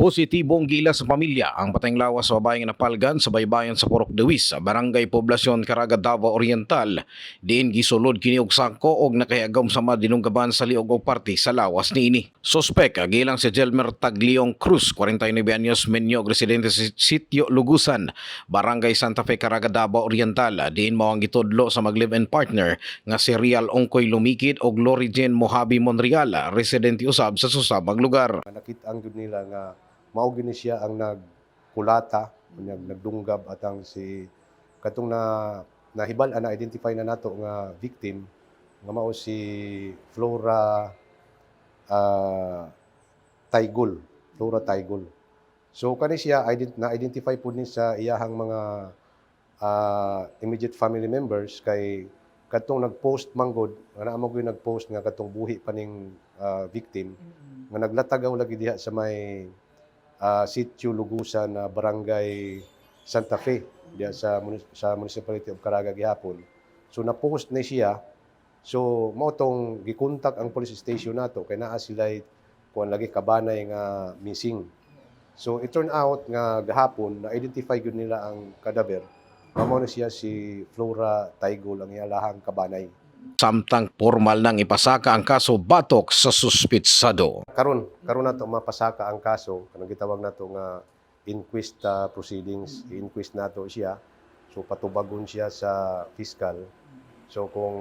Positibong gila sa pamilya ang patayng lawas sa babaeng napalgan sa baybayan sa Purok Dewis Barangay Poblasyon Caraga Davao Oriental. Diin gisulod kini og sangko og nakahagam sa madinunggaban sa liog og party sa lawas niini. Suspek gilang si Jelmer Tagliong Cruz, 49 anyos, menyo og residente sa Sitio Lugusan, Barangay Santa Fe Caraga Davao Oriental. Diin mao ang gitudlo sa mag-live-in partner nga si Real Ongkoy Lumikid og Lorigen Mojabi Monreal, residente usab sa susabang lugar. Nakita ang nila nga mao gini siya ang nagkulata unyag nagdunggab atang si katong na nahibal na identify na nato nga victim nga mao si Flora ah, Taigul Flora Taigul. So kani siya ident- na-identify po ni sa iyahang mga ah, immediate family members kay katong nag-post manggod ana mo gyud nag-post nga katong buhi pa ning ah, victim nga naglatagaw lagi diha sa may ah, sitio Lugusan na barangay Santa Fe diha sa sa municipality of Caraga gihapon. So na-post na siya. So mao tong gikontak ang police station nato kay naa sila kuan lagi kabanay nga missing. So it turn out nga gahapon na-identify gyud nila ang kadaver. Mao na siya si Flora Taigol ang iyalahang kabanay. Samtang formal nang ipasaka ang kaso batok sa suspitsado. karon karon nato mapasaka ang kaso. Kanang gitawag nato nga inquest uh, proceedings. Inquest nato siya. So patubagon siya sa fiscal. So kung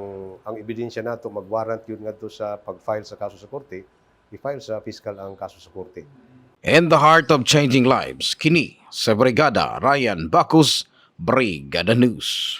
ang ebidensya nato magwarrant yun ngadto sa pag-file sa kaso sa korte i-file sa fiscal ang kaso sa korte. In the heart of changing lives, kini sa Brigada Ryan Bacus, Brigada News.